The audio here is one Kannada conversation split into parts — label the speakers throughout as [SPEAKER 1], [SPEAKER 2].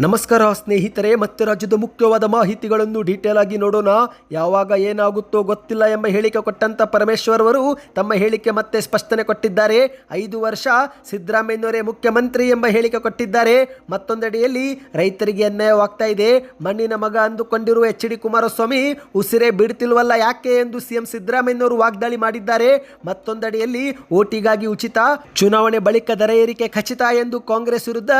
[SPEAKER 1] ನಮಸ್ಕಾರ ಸ್ನೇಹಿತರೆ, ಮತ್ತೆ ರಾಜ್ಯದ ಮುಖ್ಯವಾದ ಮಾಹಿತಿಗಳನ್ನು ಡೀಟೇಲ್ ಆಗಿ ನೋಡೋಣ. ಯಾವಾಗ ಏನಾಗುತ್ತೋ ಗೊತ್ತಿಲ್ಲ ಎಂಬ ಹೇಳಿಕೆ ಕೊಟ್ಟಂತ ಪರಮೇಶ್ವರ್ ಅವರು ತಮ್ಮ ಹೇಳಿಕೆ ಮತ್ತೆ ಸ್ಪಷ್ಟನೆ ಕೊಟ್ಟಿದ್ದಾರೆ. ಐದು ವರ್ಷ ಸಿದ್ದರಾಮಯ್ಯನವರೇ ಮುಖ್ಯಮಂತ್ರಿ ಎಂಬ ಹೇಳಿಕೆ ಕೊಟ್ಟಿದ್ದಾರೆ. ಮತ್ತೊಂದೆಡೆಯಲ್ಲಿ ರೈತರಿಗೆ ಅನ್ಯಾಯವಾಗ್ತಾ ಇದೆ. ಮಣ್ಣಿನ ಮಗ ಅಂದುಕೊಂಡಿರುವ ಎಚ್ ಡಿ ಕುಮಾರಸ್ವಾಮಿ ಉಸಿರೇ ಬಿಡ್ತಿಲ್ವಲ್ಲ ಯಾಕೆ ಎಂದು ಸಿಎಂ ಸಿದ್ದರಾಮಯ್ಯನವರು ವಾಗ್ದಾಳಿ ಮಾಡಿದ್ದಾರೆ. ಮತ್ತೊಂದೆಡೆಯಲ್ಲಿ ಓಟಿಗಾಗಿ ಉಚಿತ ಚುನಾವಣೆ ಬಳಿಕ ದರ ಏರಿಕೆ ಖಚಿತ ಎಂದು ಕಾಂಗ್ರೆಸ್ ವಿರುದ್ಧ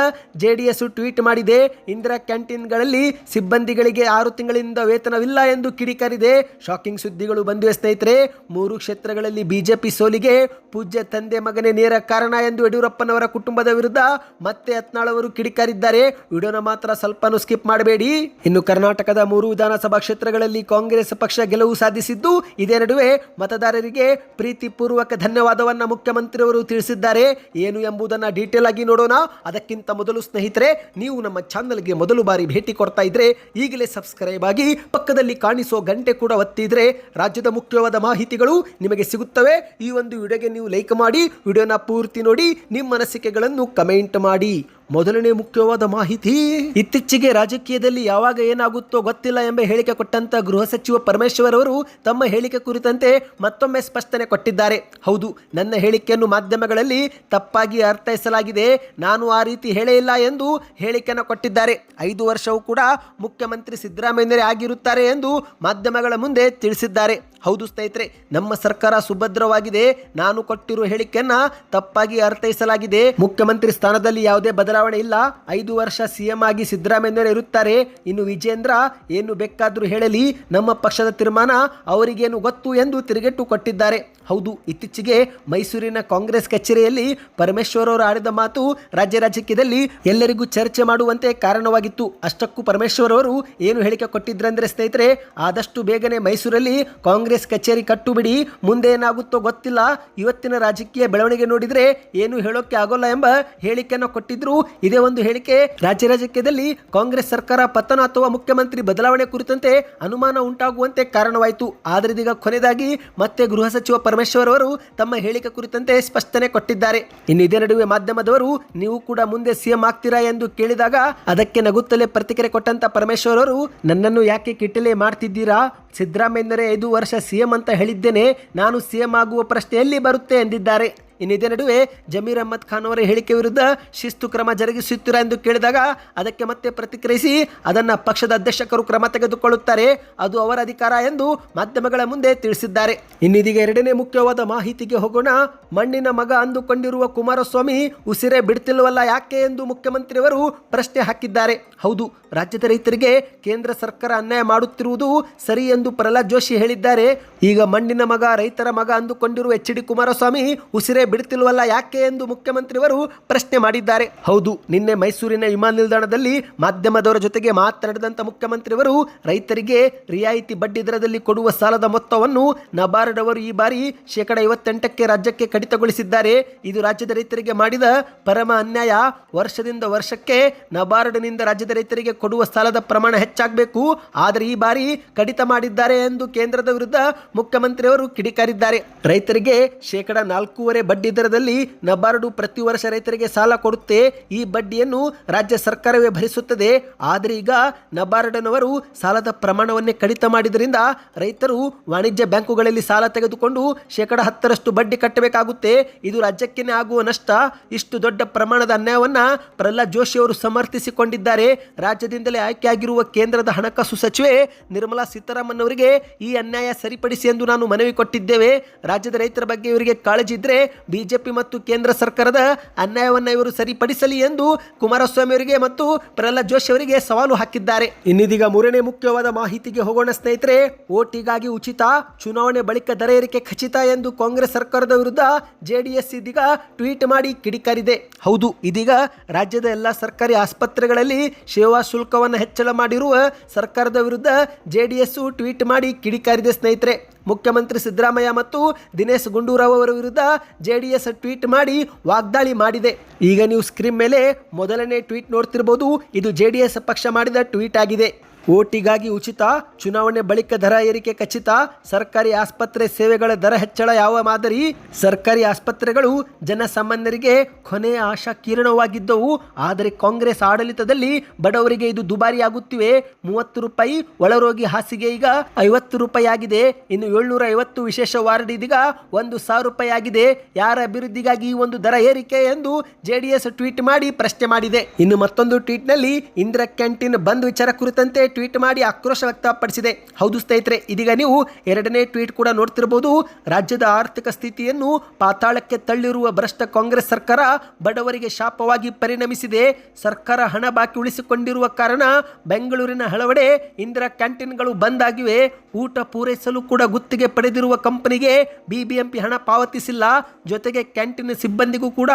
[SPEAKER 1] ಜೆಡಿಎಸ್ ಟ್ವೀಟ್ ಮಾಡಿದೆ. ಇಂದಿರಾ ಕ್ಯಾಂಟೀನ್ಗಳಲ್ಲಿ ಸಿಬ್ಬಂದಿಗಳಿಗೆ ಆರು ತಿಂಗಳಿಂದ ವೇತನವಿಲ್ಲ ಎಂದು ಕಿಡಿಕಾರಿದೆ ಶಾಕಿಂಗ್ ಸುದ್ದಿಗಳು ಬಂದಿವೆ ಸ್ನೇಹಿತರೆ. ಮೂರು ಕ್ಷೇತ್ರಗಳಲ್ಲಿ ಬಿಜೆಪಿ ಸೋಲಿಗೆ ಪೂಜ್ಯ ತಂದೆ ಮಗನೇ ನೇರ ಕಾರಣ ಎಂದು ಯಡಿಯೂರಪ್ಪನವರ ಕುಟುಂಬದ ವಿರುದ್ಧ ಮತ್ತೆ ಯತ್ನಾಳ್ ಅವರು ಕಿಡಿಕಾರಿದ್ದಾರೆ ವಿಡಿಯೋನ ಮಾತ್ರ ಸ್ವಲ್ಪನೂ ಸ್ಕಿಪ್ ಮಾಡಬೇಡಿ. ಇನ್ನು ಕರ್ನಾಟಕದ ಮೂರು ವಿಧಾನಸಭಾ ಕ್ಷೇತ್ರಗಳಲ್ಲಿ ಕಾಂಗ್ರೆಸ್ ಪಕ್ಷ ಗೆಲುವು ಸಾಧಿಸಿದ್ದು, ಇದೇ ನಡುವೆ ಮತದಾರರಿಗೆ ಪ್ರೀತಿಪೂರ್ವಕ ಧನ್ಯವಾದವನ್ನ ಮುಖ್ಯಮಂತ್ರಿಯವರು ತಿಳಿಸಿದ್ದಾರೆ. ಏನು ಎಂಬುದನ್ನು ಡೀಟೇಲ್ ಆಗಿ ನೋಡೋಣ. ಅದಕ್ಕಿಂತ ಮೊದಲು ಸ್ನೇಹಿತರೆ, ನೀವು ನಮ್ಮ ಚಾನಲ್ಗೆ ಮೊದಲು ಬಾರಿ ಭೇಟಿ ಕೊಡ್ತಾ ಇದ್ರೆ ಈಗಲೇ ಸಬ್ಸ್ಕ್ರೈಬ್ ಆಗಿ ಪಕ್ಕದಲ್ಲಿ ಕಾಣಿಸೋ ಗಂಟೆ ಕೂಡ ಒತ್ತಿದ್ರೆ ರಾಜ್ಯದ ಮುಖ್ಯವಾದ ಮಾಹಿತಿಗಳು ನಿಮಗೆ ಸಿಗುತ್ತವೆ. ಈ ಒಂದು ವಿಡಿಯೋಗೆ ನೀವು ಲೈಕ್ ಮಾಡಿ, ವಿಡಿಯೋನ ಪೂರ್ತಿ ನೋಡಿ, ನಿಮ್ಮ ಅನಿಸಿಕೆಗಳನ್ನು ಕಮೆಂಟ್ ಮಾಡಿ. ಮೊದಲನೇ ಮುಖ್ಯವಾದ ಮಾಹಿತಿ. ಇತ್ತೀಚೆಗೆ ರಾಜಕೀಯದಲ್ಲಿ ಯಾವಾಗ ಏನಾಗುತ್ತೋ ಗೊತ್ತಿಲ್ಲ ಎಂಬ ಹೇಳಿಕೆ ಕೊಟ್ಟಂತ ಗೃಹ ಸಚಿವ ಪರಮೇಶ್ವರ್ ಅವರು ತಮ್ಮ ಹೇಳಿಕೆ ಕುರಿತಂತೆ ಮತ್ತೊಮ್ಮೆ ಸ್ಪಷ್ಟನೆ ಕೊಟ್ಟಿದ್ದಾರೆ. ಹೌದು, ನನ್ನ ಹೇಳಿಕೆಯನ್ನು ಮಾಧ್ಯಮಗಳಲ್ಲಿ ತಪ್ಪಾಗಿ ಅರ್ಥೈಸಲಾಗಿದೆ. ನಾನು ಆ ರೀತಿ ಹೇಳೇ ಇಲ್ಲ ಎಂದು ಹೇಳಿಕೆಯನ್ನು ಕೊಟ್ಟಿದ್ದಾರೆ. ಐದು ವರ್ಷವೂ ಕೂಡ ಮುಖ್ಯಮಂತ್ರಿ ಸಿದ್ದರಾಮಯ್ಯರೇ ಆಗಿರುತ್ತಾರೆ ಎಂದು ಮಾಧ್ಯಮಗಳ ಮುಂದೆ ತಿಳಿಸಿದ್ದಾರೆ. ಹೌದು ಸ್ನೇಹಿತರೆ, ನಮ್ಮ ಸರ್ಕಾರ ಸುಭದ್ರವಾಗಿದೆ. ನಾನು ಕೊಟ್ಟಿರುವ ಹೇಳಿಕೆಯನ್ನ ತಪ್ಪಾಗಿ ಅರ್ಥೈಸಲಾಗಿದೆ. ಮುಖ್ಯಮಂತ್ರಿ ಸ್ಥಾನದಲ್ಲಿ ಯಾವುದೇ ಬದಲಾವಣೆ ಇಲ್ಲ. ಐದು ವರ್ಷ ಸಿಎಂ ಆಗಿ ಸಿದ್ದರಾಮಯ್ಯ ಇರುತ್ತಾರೆ. ಇನ್ನು ವಿಜೇಂದ್ರ ಏನು ಬೇಕಾದರೂ ಹೇಳಲಿ. ನಮ್ಮ ಪಕ್ಷದ ತೀರ್ಮಾನ ಅವರಿಗೇನು ಗೊತ್ತು ಎಂದು ತಿರುಗೇಟು ಕೊಟ್ಟಿದ್ದಾರೆ. ಹೌದು, ಇತ್ತೀಚೆಗೆ ಮೈಸೂರಿನ ಕಾಂಗ್ರೆಸ್ ಕಚೇರಿಯಲ್ಲಿ ಪರಮೇಶ್ವರ್ ಅವರು ಆಡಿದ ಮಾತು ರಾಜ್ಯ ರಾಜಕೀಯದಲ್ಲಿ ಎಲ್ಲರಿಗೂ ಚರ್ಚೆ ಮಾಡುವಂತೆ ಕಾರಣವಾಗಿತ್ತು. ಅಷ್ಟಕ್ಕೂ ಪರಮೇಶ್ವರ್ ಅವರು ಏನು ಹೇಳಿಕೆ ಕೊಟ್ಟಿದ್ರಂದ್ರೆ ಸ್ನೇಹಿತರೆ, ಆದಷ್ಟು ಬೇಗನೆ ಮೈಸೂರಲ್ಲಿ ಕಾಂಗ್ರೆಸ್ ಕಚೇರಿ ಕಟ್ಟುಬಿಡಿ, ಮುಂದೆ ಏನಾಗುತ್ತೋ ಗೊತ್ತಿಲ್ಲ. ಇವತ್ತಿನ ರಾಜಕೀಯ ಬೆಳವಣಿಗೆ ನೋಡಿದ್ರೆ ಏನು ಹೇಳೋಕೆ ಆಗೋಲ್ಲ ಎಂಬ ಹೇಳಿಕೆಯನ್ನು ಕೊಟ್ಟಿದ್ರು. ಇದೇ ಒಂದು ಹೇಳಿಕೆ, ರಾಜ್ಯ ರಾಜಕೀಯದಲ್ಲಿ ಕಾಂಗ್ರೆಸ್ ಸರ್ಕಾರ ಪತನ ಅಥವಾ ಮುಖ್ಯಮಂತ್ರಿ ಬದಲಾವಣೆ ಕುರಿತಂತೆ ಅನುಮಾನ ಉಂಟಾಗುವಂತೆ ಕಾರಣವಾಯಿತು. ಆದರೆ ಇದೀಗ ಕೊನೆಯದಾಗಿ ಮತ್ತೆ ಗೃಹ ಸಚಿವ ಪರಮೇಶ್ವರ್ ಅವರು ತಮ್ಮ ಹೇಳಿಕೆ ಕುರಿತಂತೆ ಸ್ಪಷ್ಟನೆ ಕೊಟ್ಟಿದ್ದಾರೆ. ಇನ್ನು ಇದೇ ನಡುವೆ ಮಾಧ್ಯಮದವರು, ನೀವು ಕೂಡ ಮುಂದೆ ಸಿಎಂ ಆಗ್ತೀರಾ ಎಂದು ಕೇಳಿದಾಗ ಅದಕ್ಕೆ ನಗುತ್ತಲೇ ಪ್ರತಿಕ್ರಿಯೆ ಕೊಟ್ಟಂತ ಪರಮೇಶ್ವರ್ ಅವರು, ನನ್ನನ್ನು ಯಾಕೆ ಕಿಟ್ಟಲೆ ಮಾಡ್ತಿದ್ದೀರಾ? ಸಿದ್ದರಾಮಯ್ಯನರೇ ಐದು ವರ್ಷ ಸಿಎಂ ಅಂತ ಹೇಳಿದ್ದೇನೆ ನಾನು ಸಿಎಂ ಆಗುವ ಪ್ರಶ್ನೆ ಎಲ್ಲಿ ಬರುತ್ತೆ ಎಂದಿದ್ದಾರೆ. ಇನ್ನು ಇದೇ ನಡುವೆ ಜಮೀರ್ ಅಹ್ಮದ್ ಖಾನ್ ಅವರ ಹೇಳಿಕೆ ವಿರುದ್ಧ ಶಿಸ್ತು ಕ್ರಮ ಜರುಗಿಸುತ್ತೀರಾ ಎಂದು ಕೇಳಿದಾಗ ಅದಕ್ಕೆ ಮತ್ತೆ ಪ್ರತಿಕ್ರಿಯಿಸಿ ಅದನ್ನು ಪಕ್ಷದ ಅಧ್ಯಕ್ಷಕರು ಕ್ರಮ ತೆಗೆದುಕೊಳ್ಳುತ್ತಾರೆ. ಅದು ಅವರ ಅಧಿಕಾರ ಎಂದು ಮಾಧ್ಯಮಗಳ ಮುಂದೆ ತಿಳಿಸಿದ್ದಾರೆ. ಇನ್ನಿದೀಗ ಎರಡನೇ ಮುಖ್ಯವಾದ ಮಾಹಿತಿಗೆ ಹೋಗೋಣ. ಮಣ್ಣಿನ ಮಗ ಅಂದುಕೊಂಡಿರುವ ಕುಮಾರಸ್ವಾಮಿ ಉಸಿರೆ ಬಿಡ್ತಿಲ್ಲವಲ್ಲ ಯಾಕೆ ಎಂದು ಮುಖ್ಯಮಂತ್ರಿಯವರು ಪ್ರಶ್ನೆ ಹಾಕಿದ್ದಾರೆ. ಹೌದು, ರಾಜ್ಯದ ರೈತರಿಗೆ ಕೇಂದ್ರ ಸರ್ಕಾರ ಅನ್ಯಾಯ ಮಾಡುತ್ತಿರುವುದು ಸರಿ ಎಂದು ಪ್ರಹ್ಲಾದ್ ಜೋಶಿ ಹೇಳಿದ್ದಾರೆ. ಈಗ ಮಣ್ಣಿನ ಮಗ, ರೈತರ ಮಗ ಅಂದುಕೊಂಡಿರುವ ಎಚ್ ಡಿ ಕುಮಾರಸ್ವಾಮಿ ಉಸಿರೇ ಬಿಡ್ತಿಲ್ವಲ್ಲ ಯಾಕೆ ಎಂದು ಮುಖ್ಯಮಂತ್ರಿಯವರು ಪ್ರಶ್ನೆ ಮಾಡಿದ್ದಾರೆ. ಹೌದು, ನಿನ್ನೆ ಮೈಸೂರಿನ ವಿಮಾನ ನಿಲ್ದಾಣದಲ್ಲಿ ಮಾಧ್ಯಮದವರ ಜೊತೆಗೆ ಮಾತನಾಡಿದಂತ ಮುಖ್ಯಮಂತ್ರಿಯವರು ರೈತರಿಗೆ ರಿಯಾಯಿತಿ ಬಡ್ಡಿ ದರದಲ್ಲಿ ಕೊಡುವ ಸಾಲದ ಮೊತ್ತವನ್ನು ನಬಾರ್ಡ್ ಅವರು ಈ ಬಾರಿ ಶೇಕಡ ಐವತ್ತೆಂಟಕ್ಕೆ ರಾಜ್ಯಕ್ಕೆ ಕಡಿತಗೊಳಿಸಿದ್ದಾರೆ. ಇದು ರಾಜ್ಯದ ರೈತರಿಗೆ ಮಾಡಿದ ಪರಮ ಅನ್ಯಾಯ. ವರ್ಷದಿಂದ ವರ್ಷಕ್ಕೆ ನಬಾರ್ಡ್ನಿಂದ ರಾಜ್ಯದ ರೈತರಿಗೆ ಕೊಡುವ ಸಾಲದ ಪ್ರಮಾಣ ಹೆಚ್ಚಾಗಬೇಕು. ಆದರೆ ಈ ಬಾರಿ ಕಡಿತ ಮಾಡಿದ್ದಾರೆ ಎಂದು ಕೇಂದ್ರದ ವಿರುದ್ಧ ಮುಖ್ಯಮಂತ್ರಿಯವರು ಕಿಡಿಕಾರಿದ್ದಾರೆ. ರೈತರಿಗೆ ಶೇಕಡ ನಾಲ್ಕೂವರೆ ಬಡ್ಡಿ ದರದಲ್ಲಿ ನಬಾರ್ಡು ಪ್ರತಿ ವರ್ಷ ರೈತರಿಗೆ ಸಾಲ ಕೊಡುತ್ತೆ. ಈ ಬಡ್ಡಿಯನ್ನು ರಾಜ್ಯ ಸರ್ಕಾರವೇ ಭರಿಸುತ್ತದೆ. ಆದರೆ ಈಗ ನಬಾರ್ಡ್ನವರು ಸಾಲದ ಪ್ರಮಾಣವನ್ನೇ ಕಡಿತ ಮಾಡಿದ್ರಿಂದ ರೈತರು ವಾಣಿಜ್ಯ ಬ್ಯಾಂಕುಗಳಲ್ಲಿ ಸಾಲ ತೆಗೆದುಕೊಂಡು ಶೇಕಡ ಹತ್ತರಷ್ಟು ಬಡ್ಡಿ ಕಟ್ಟಬೇಕಾಗುತ್ತೆ. ಇದು ರಾಜ್ಯಕ್ಕೇನೆ ಆಗುವ ನಷ್ಟ. ಇಷ್ಟು ದೊಡ್ಡ ಪ್ರಮಾಣದ ಅನ್ಯಾಯವನ್ನ ಪ್ರಹ್ಲಾದ್ ಜೋಶಿ ಅವರು ಸಮರ್ಥಿಸಿಕೊಂಡಿದ್ದಾರೆ. ರಾಜ್ಯದಿಂದಲೇ ಆಯ್ಕೆಯಾಗಿರುವ ಕೇಂದ್ರದ ಹಣಕಾಸು ಸಚಿವೆ ನಿರ್ಮಲಾ ಸೀತಾರಾಮನ್ ಅವರಿಗೆ ಈ ಅನ್ಯಾಯ ಸರಿಪಡಿಸಿ ಎಂದು ನಾನು ಮನವಿ ಕೊಟ್ಟಿದ್ದೇವೆ. ರಾಜ್ಯದ ರೈತರ ಬಗ್ಗೆ ಇವರಿಗೆ ಕಾಳಜಿ ಇದ್ರೆ ಬಿಜೆಪಿ ಮತ್ತು ಕೇಂದ್ರ ಸರ್ಕಾರದ ಅನ್ಯಾಯವನ್ನು ಇವರು ಸರಿಪಡಿಸಲಿ ಎಂದು ಕುಮಾರಸ್ವಾಮಿ ಅವರಿಗೆ ಮತ್ತು ಪ್ರಹ್ಲಾದ್ ಜೋಶಿ ಅವರಿಗೆ ಸವಾಲು ಹಾಕಿದ್ದಾರೆ. ಇನ್ನಿದೀಗ ಮೂರನೇ ಮುಖ್ಯವಾದ ಮಾಹಿತಿಗೆ ಹೋಗೋಣ ಸ್ನೇಹಿತರೆ. ಓಟಿಗಾಗಿ ಉಚಿತ ಚುನಾವಣೆ ಬಳಿಕ ದರ ಏರಿಕೆ ಖಚಿತ ಎಂದು ಕಾಂಗ್ರೆಸ್ ಸರ್ಕಾರದ ವಿರುದ್ಧ ಜೆಡಿಎಸ್ ಇದೀಗ ಟ್ವೀಟ್ ಮಾಡಿ ಕಿಡಿಕಾರಿದೆ. ಹೌದು ಇದೀಗ ರಾಜ್ಯದ ಎಲ್ಲ ಸರ್ಕಾರಿ ಆಸ್ಪತ್ರೆಗಳಲ್ಲಿ ಸೇವಾ ಶುಲ್ಕವನ್ನು ಹೆಚ್ಚಳ ಮಾಡಿರುವ ಸರ್ಕಾರದ ವಿರುದ್ಧ ಜೆಡಿಎಸ್ ಟ್ವೀಟ್ ಮಾಡಿ ಕಿಡಿಕಾರಿದೆ ಸ್ನೇಹಿತರೆ. ಮುಖ್ಯಮಂತ್ರಿ ಸಿದ್ದರಾಮಯ್ಯ ಮತ್ತು ದಿನೇಶ್ ಗುಂಡೂರಾವ್ ಅವರ ವಿರುದ್ಧ ಜೆಡಿಎಸ್ ಟ್ವೀಟ್ ಮಾಡಿ ವಾಗ್ದಾಳಿ ಮಾಡಿದೆ. ಈಗ ನೀವು ಸ್ಕ್ರೀನ್ ಮೇಲೆ ಮೊದಲನೇ ಟ್ವೀಟ್ ನೋಡ್ತಿರ್ಬೋದು, ಇದು ಜೆಡಿಎಸ್ ಪಕ್ಷ ಮಾಡಿದ ಟ್ವೀಟ್ ಆಗಿದೆ. ಓಟಿಗಾಗಿ ಉಚಿತ, ಚುನಾವಣೆ ಬಳಿಕ ದರ ಏರಿಕೆ ಖಚಿತ, ಸರ್ಕಾರಿ ಆಸ್ಪತ್ರೆ ಸೇವೆಗಳ ದರ ಹೆಚ್ಚಳ ಯಾವ ಮಾದರಿ? ಸರ್ಕಾರಿ ಆಸ್ಪತ್ರೆಗಳು ಜನಸಾಮಾನ್ಯರಿಗೆ ಕೊನೆಯ ಆಶಾ ಕಿರಣವಾಗಿದ್ದವು, ಆದರೆ ಕಾಂಗ್ರೆಸ್ ಆಡಳಿತದಲ್ಲಿ ಬಡವರಿಗೆ ಇದು ದುಬಾರಿಯಾಗುತ್ತಿವೆ. ಮೂವತ್ತು ರೂಪಾಯಿ ಒಳರೋಗಿ ಹಾಸಿಗೆ ಈಗ ಐವತ್ತು ರೂಪಾಯಿ ಆಗಿದೆ ಇನ್ನು ಏಳ್ನೂರ ಐವತ್ತು ವಿಶೇಷ ವಾರ್ಡ್ ಇದೀಗ ಒಂದು ಸಾವಿರ ರೂಪಾಯಿ ಆಗಿದೆ ಯಾರ ಅಭಿವೃದ್ಧಿಗಾಗಿ ಈ ಒಂದು ದರ ಏರಿಕೆ ಎಂದು ಜೆಡಿಎಸ್ ಟ್ವೀಟ್ ಮಾಡಿ ಪ್ರಶ್ನೆ ಮಾಡಿದೆ. ಇನ್ನು ಮತ್ತೊಂದು ಟ್ವೀಟ್ನಲ್ಲಿ ಇಂದಿರಾ ಕ್ಯಾಂಟೀನ್ ಬಂದ್ ವಿಚಾರ ಕುರಿತಂತೆ ಟ್ವೀಟ್ ಮಾಡಿ ಆಕ್ರೋಶ ವ್ಯಕ್ತಪಡಿಸಿದೆ. ಹೌದು ಸ್ನೇಹಿತರೆ, ಇದೀಗ ನೀವು ಎರಡನೇ ಟ್ವೀಟ್ ಕೂಡ ನೋಡ್ತಿರಬಹುದು ರಾಜ್ಯದ ಆರ್ಥಿಕ ಸ್ಥಿತಿಯನ್ನು ಪಾತಾಳಕ್ಕೆ ತಳ್ಳಿರುವ ಭ್ರಷ್ಟ ಕಾಂಗ್ರೆಸ್ ಸರ್ಕಾರ ಬಡವರಿಗೆ ಶಾಪವಾಗಿ ಪರಿಣಮಿಸಿದೆ. ಸರ್ಕಾರ ಹಣ ಬಾಕಿ ಉಳಿಸಿಕೊಂಡಿರುವ ಕಾರಣ ಬೆಂಗಳೂರಿನ ಹಲವೆಡೆ ಇಂದಿರಾ ಕ್ಯಾಂಟೀನ್ಗಳು ಬಂದ್ ಆಗಿವೆ. ಊಟ ಪೂರೈಸಲು ಕೂಡ ಗುತ್ತಿಗೆ ಪಡೆದಿರುವ ಕಂಪನಿಗೆ ಬಿಬಿಎಂಪಿ ಹಣ ಪಾವತಿಸಿಲ್ಲ. ಜೊತೆಗೆ ಕ್ಯಾಂಟೀನ್ ಸಿಬ್ಬಂದಿಗೂ ಕೂಡ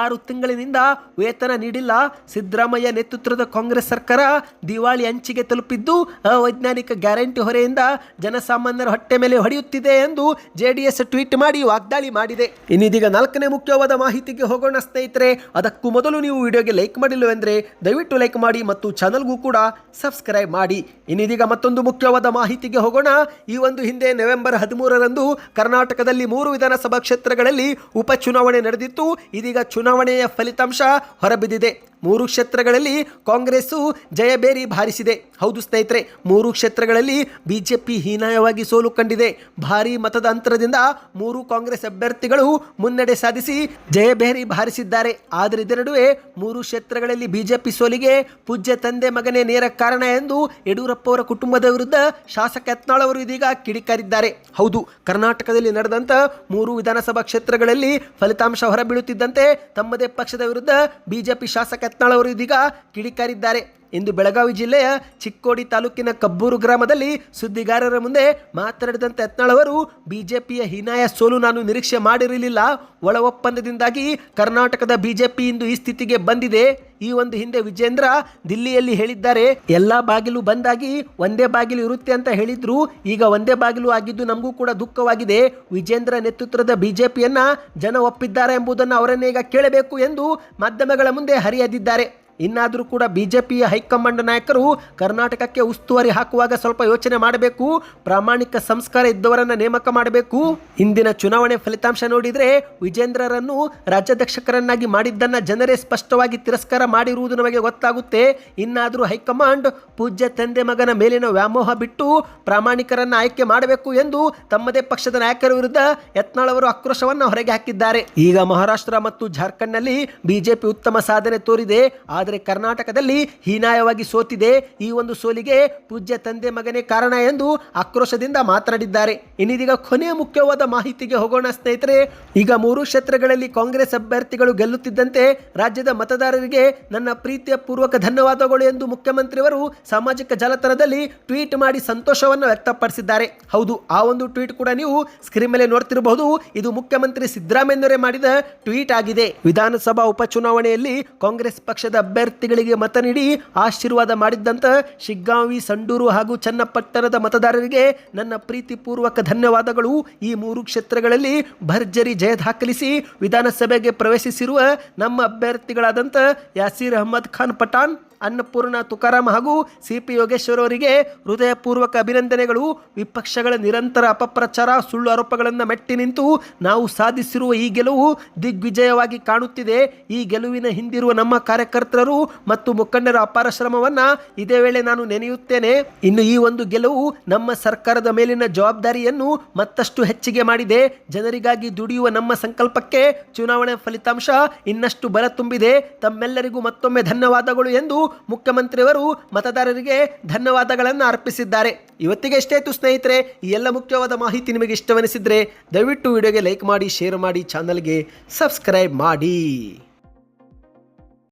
[SPEAKER 1] ಆರು ತಿಂಗಳಿನಿಂದ ವೇತನ ನೀಡಿಲ್ಲ. ಸಿದ್ದರಾಮಯ್ಯ ನೇತೃತ್ವದ ಕಾಂಗ್ರೆಸ್ ಸರ್ಕಾರ ದಿವಾಳಿ ಅಂಚಿಗೆ ತಲುಪಿದ್ದು ಅವೈಜ್ಞಾನಿಕ ಗ್ಯಾರಂಟಿ ಹೊರೆಯಿಂದ ಜನಸಾಮಾನ್ಯರ ಹೊಟ್ಟೆ ಮೇಲೆ ಹೊಡೆಯುತ್ತಿದೆ ಎಂದು ಜೆಡಿಎಸ್ ಟ್ವೀಟ್ ಮಾಡಿ ವಾಗ್ದಾಳಿ ಮಾಡಿದೆ. ಇನ್ನಿದೀಗ ನಾಲ್ಕನೇ ಮುಖ್ಯವಾದ ಮಾಹಿತಿಗೆ ಹೋಗೋಣ ಸ್ನೇಹಿತರೆ, ಅದಕ್ಕೂ ಮೊದಲು ನೀವು ವಿಡಿಯೋಗೆ ಲೈಕ್ ಮಾಡಿಲ್ಲವೆಂದರೆ ದಯವಿಟ್ಟು ಲೈಕ್ ಮಾಡಿ ಮತ್ತು ಚಾನಲ್ಗೂ ಕೂಡ ಸಬ್ಸ್ಕ್ರೈಬ್ ಮಾಡಿ. ಇನ್ನಿದೀಗ ಮತ್ತೊಂದು ಮುಖ್ಯವಾದ ಮಾಹಿತಿಗೆ ಹೋಗೋಣ. ಈ ಒಂದು ಹಿಂದೆ ನವೆಂಬರ್ ಹದಿಮೂರರಂದು ಕರ್ನಾಟಕದಲ್ಲಿ ಮೂರು ವಿಧಾನಸಭಾ ಕ್ಷೇತ್ರಗಳಲ್ಲಿ ಉಪಚುನಾವಣೆ ನಡೆದಿತ್ತು. ಇದೀಗ ಚುನಾವಣೆಯ ಫಲಿತಾಂಶ ಹೊರಬಿದ್ದಿದೆ. ಮೂರು ಕ್ಷೇತ್ರಗಳಲ್ಲಿ ಕಾಂಗ್ರೆಸ್ಸು ಜಯಬೇರಿ ಭಾರಿಸಿದೆ ಹೌದು ಸ್ನೇಹಿತರೆ, ಮೂರು ಕ್ಷೇತ್ರಗಳಲ್ಲಿ ಬಿಜೆಪಿ ಹೀನಾಯವಾಗಿ ಸೋಲು ಕಂಡಿದೆ. ಭಾರಿ ಮತದ ಅಂತರದಿಂದ ಮೂರು ಕಾಂಗ್ರೆಸ್ ಅಭ್ಯರ್ಥಿಗಳು ಮುನ್ನಡೆ ಸಾಧಿಸಿ ಜಯಬೇರಿ ಭಾರಿಸಿದ್ದಾರೆ ಆದರೆ ಇದರ ನಡುವೆ ಮೂರು ಕ್ಷೇತ್ರಗಳಲ್ಲಿ ಬಿಜೆಪಿ ಸೋಲಿಗೆ ಪೂಜ್ಯ ತಂದೆ ಮಗನೇ ನೇರ ಕಾರಣ ಎಂದು ಯಡಿಯೂರಪ್ಪ ಅವರ ಕುಟುಂಬದ ವಿರುದ್ಧ ಶಾಸಕ ಯತ್ನಾಳ್ ಅವರು ಇದೀಗ ಕಿಡಿಕಾರಿದ್ದಾರೆ. ಹೌದು, ಕರ್ನಾಟಕದಲ್ಲಿ ನಡೆದಂತ ಮೂರು ವಿಧಾನಸಭಾ ಕ್ಷೇತ್ರಗಳಲ್ಲಿ ಫಲಿತಾಂಶ ಹೊರಬೀಳುತ್ತಿದ್ದಂತೆ ತಮ್ಮದೇ ಪಕ್ಷದ ವಿರುದ್ಧ ಬಿಜೆಪಿ ಶಾಸಕ ಯತ್ನಾಳ್ ಇದೀಗ ಕಿಡಿಕಾರಿದ್ದಾರೆ. ಇಂದು ಬೆಳಗಾವಿ ಜಿಲ್ಲೆಯ ಚಿಕ್ಕೋಡಿ ತಾಲೂಕಿನ ಕಬ್ಬೂರು ಗ್ರಾಮದಲ್ಲಿ ಸುದ್ದಿಗಾರರ ಮುಂದೆ ಮಾತನಾಡಿದಂತೆ ಯತ್ನಾಳ್ ಅವರು, ಬಿಜೆಪಿಯ ಹೀನಾಯ ಸೋಲು ನಾನು ನಿರೀಕ್ಷೆ ಮಾಡಿರಲಿಲ್ಲ. ಒಳ ಒಪ್ಪಂದದಿಂದಾಗಿ ಕರ್ನಾಟಕದ ಬಿಜೆಪಿ ಇಂದು ಈ ಸ್ಥಿತಿಗೆ ಬಂದಿದೆ. ಈ ಒಂದು ಹಿಂದೆ ವಿಜೇಂದ್ರ ದಿಲ್ಲಿಯಲ್ಲಿ ಹೇಳಿದ್ದಾರೆ. ಎಲ್ಲಾ ಬಾಗಿಲು ಬಂದಾಗಿ ಒಂದೇ ಬಾಗಿಲು ಇರುತ್ತೆ ಅಂತ ಹೇಳಿದ್ರು. ಈಗ ಒಂದೇ ಬಾಗಿಲು ಆಗಿದ್ದು ನಮಗೂ ಕೂಡ ದುಃಖವಾಗಿದೆ. ವಿಜೇಂದ್ರ ನೇತೃತ್ವದ ಬಿಜೆಪಿಯನ್ನ ಜನ ಒಪ್ಪಿದ್ದಾರೆ ಎಂಬುದನ್ನು ಅವರನ್ನೇ ಈಗ ಕೇಳಬೇಕು ಎಂದು ಮಾಧ್ಯಮಗಳ ಮುಂದೆ ಹರಿಯದಿದ್ದಾರೆ. ಇನ್ನಾದರೂ ಕೂಡ ಬಿಜೆಪಿಯ ಹೈಕಮಾಂಡ್ ನಾಯಕರು ಕರ್ನಾಟಕಕ್ಕೆ ಉಸ್ತುವಾರಿ ಹಾಕುವಾಗ ಸ್ವಲ್ಪ ಯೋಚನೆ ಮಾಡಬೇಕು, ಪ್ರಾಮಾಣಿಕ ಸಂಸ್ಕಾರ ಇದ್ದವರನ್ನ ನೇಮಕ ಮಾಡಬೇಕು. ಇಂದಿನ ಚುನಾವಣೆ ಫಲಿತಾಂಶ ನೋಡಿದ್ರೆ ವಿಜೇಂದ್ರರನ್ನು ರಾಜ್ಯಾಧ್ಯಕ್ಷಕರನ್ನಾಗಿ ಮಾಡಿದ್ದನ್ನ ಜನರೇ ಸ್ಪಷ್ಟವಾಗಿ ತಿರಸ್ಕಾರ ಮಾಡಿರುವುದು ನಮಗೆ ಗೊತ್ತಾಗುತ್ತೆ. ಇನ್ನಾದರೂ ಹೈಕಮಾಂಡ್ ಪೂಜ್ಯ ತಂದೆ ಮಗನ ಮೇಲಿನ ವ್ಯಾಮೋಹ ಬಿಟ್ಟು ಪ್ರಾಮಾಣಿಕರನ್ನ ಆಯ್ಕೆ ಮಾಡಬೇಕು ಎಂದು ತಮ್ಮದೇ ಪಕ್ಷದ ನಾಯಕರ ವಿರುದ್ಧ ಯತ್ನಾಳ್ ಅವರು ಆಕ್ರೋಶವನ್ನು ಹೊರಗೆ ಹಾಕಿದ್ದಾರೆ. ಈಗ ಮಹಾರಾಷ್ಟ್ರ ಮತ್ತು ಜಾರ್ಖಂಡ್ನಲ್ಲಿ ಬಿಜೆಪಿ ಉತ್ತಮ ಸಾಧನೆ ತೋರಿದೆ. ಆದರೆ ಕರ್ನಾಟಕದಲ್ಲಿ ಹೀನಾಯವಾಗಿ ಸೋತಿದೆ ಈ ಒಂದು ಸೋಲಿಗೆ ಪೂಜ್ಯ ತಂದೆ ಮಗನೇ ಕಾರಣ ಎಂದು ಆಕ್ರೋಶದಿಂದ ಮಾತನಾಡಿದ್ದಾರೆ. ಇನ್ನಿದೀಗ ಕೊನೆಯ ಮುಖ್ಯವಾದ ಮಾಹಿತಿಗೆ ಹೋಗೋಣ ಸ್ನೇಹಿತರೆ. ಈಗ ಮೂರು ಕ್ಷೇತ್ರಗಳಲ್ಲಿ ಕಾಂಗ್ರೆಸ್ ಅಭ್ಯರ್ಥಿಗಳು ಗೆಲ್ಲುತ್ತಿದ್ದಂತೆ ರಾಜ್ಯದ ಮತದಾರರಿಗೆ ನನ್ನ ಪ್ರೀತಿಯ ಪೂರ್ವಕ ಧನ್ಯವಾದಗಳು ಎಂದು ಮುಖ್ಯಮಂತ್ರಿಯವರು ಸಾಮಾಜಿಕ ಜಾಲತಾಣದಲ್ಲಿ ಟ್ವೀಟ್ ಮಾಡಿ ಸಂತೋಷವನ್ನು ವ್ಯಕ್ತಪಡಿಸಿದ್ದಾರೆ. ಹೌದು, ಆ ಒಂದು ಟ್ವೀಟ್ ಕೂಡ ನೀವು ಸ್ಕ್ರೀನ್ ಮೇಲೆ ನೋಡ್ತಿರಬಹುದು. ಇದು ಮುಖ್ಯಮಂತ್ರಿ ಸಿದ್ದರಾಮಯ್ಯನವರೇ ಮಾಡಿದ ಟ್ವೀಟ್ ಆಗಿದೆ. ವಿಧಾನಸಭಾ ಉಪಚುನಾವಣೆಯಲ್ಲಿ ಕಾಂಗ್ರೆಸ್ ಪಕ್ಷದ ಅಭ್ಯರ್ಥಿಗಳಿಗೆ ಮತ ನೀಡಿ ಆಶೀರ್ವಾದ ಮಾಡಿದ್ದಂಥ ಶಿಗ್ಗಾಂವಿ, ಸಂಡೂರು ಹಾಗೂ ಚನ್ನಪಟ್ಟಣದ ಮತದಾರರಿಗೆ ನನ್ನ ಪ್ರೀತಿಪೂರ್ವಕ ಧನ್ಯವಾದಗಳು. ಈ ಮೂರು ಕ್ಷೇತ್ರಗಳಲ್ಲಿ ಭರ್ಜರಿ ಜಯ ದಾಖಲಿಸಿ ವಿಧಾನಸಭೆಗೆ ಪ್ರವೇಶಿಸಿರುವ ನಮ್ಮ ಅಭ್ಯರ್ಥಿಗಳಾದಂಥ ಯಾಸೀರ್ ಅಹಮದ್ ಖಾನ್ ಪಠಾಣ್ ಅನ್ನಪೂರ್ಣ ತುಕಾರಾಮ್ ಹಾಗೂ ಸಿ ಪಿ ಯೋಗೇಶ್ವರವರಿಗೆ ಹೃದಯಪೂರ್ವಕ ಅಭಿನಂದನೆಗಳು. ವಿಪಕ್ಷಗಳ ನಿರಂತರ ಅಪಪ್ರಚಾರ, ಸುಳ್ಳು ಆರೋಪಗಳನ್ನು ಮೆಟ್ಟಿ ನಿಂತು ನಾವು ಸಾಧಿಸಿರುವ ಈ ಗೆಲುವು ದಿಗ್ವಿಜಯವಾಗಿ ಕಾಣುತ್ತಿದೆ. ಈ ಗೆಲುವಿನ ಹಿಂದಿರುವ ನಮ್ಮ ಕಾರ್ಯಕರ್ತರು ಮತ್ತು ಮುಖಂಡರ ಅಪಾರ ಶ್ರಮವನ್ನು ಇದೇ ವೇಳೆ ನಾನು ನೆನೆಯುತ್ತೇನೆ. ಇನ್ನು ಈ ಒಂದು ಗೆಲುವು ನಮ್ಮ ಸರ್ಕಾರದ ಮೇಲಿನ ಜವಾಬ್ದಾರಿಯನ್ನು ಮತ್ತಷ್ಟು ಹೆಚ್ಚಿಗೆ ಮಾಡಿದೆ. ಜನರಿಗಾಗಿ ದುಡಿಯುವ ನಮ್ಮ ಸಂಕಲ್ಪಕ್ಕೆ ಚುನಾವಣೆ ಫಲಿತಾಂಶ ಇನ್ನಷ್ಟು ಬಲ ತುಂಬಿದೆ. ತಮ್ಮೆಲ್ಲರಿಗೂ ಮತ್ತೊಮ್ಮೆ ಧನ್ಯವಾದಗಳು ಎಂದು ಮುಖ್ಯಮಂತ್ರಿಯವರು ಮತದಾರರಿಗೆ ಧನ್ಯವಾದಗಳನ್ನು ಅರ್ಪಿಸಿದ್ದಾರೆ. ಇವತ್ತಿಗೆ ಎಷ್ಟೇ ಇತ್ತು ಸ್ನೇಹಿತರೆ, ಈ ಎಲ್ಲ ಮುಖ್ಯವಾದ ಮಾಹಿತಿ ನಿಮಗೆ ಇಷ್ಟವೆನಿಸಿದರೆ ದಯವಿಟ್ಟು ವಿಡಿಯೋಗೆ ಲೈಕ್ ಮಾಡಿ, ಶೇರ್ ಮಾಡಿ, ಚಾನಲ್ಗೆ ಸಬ್ಸ್ಕ್ರೈಬ್ ಮಾಡಿ.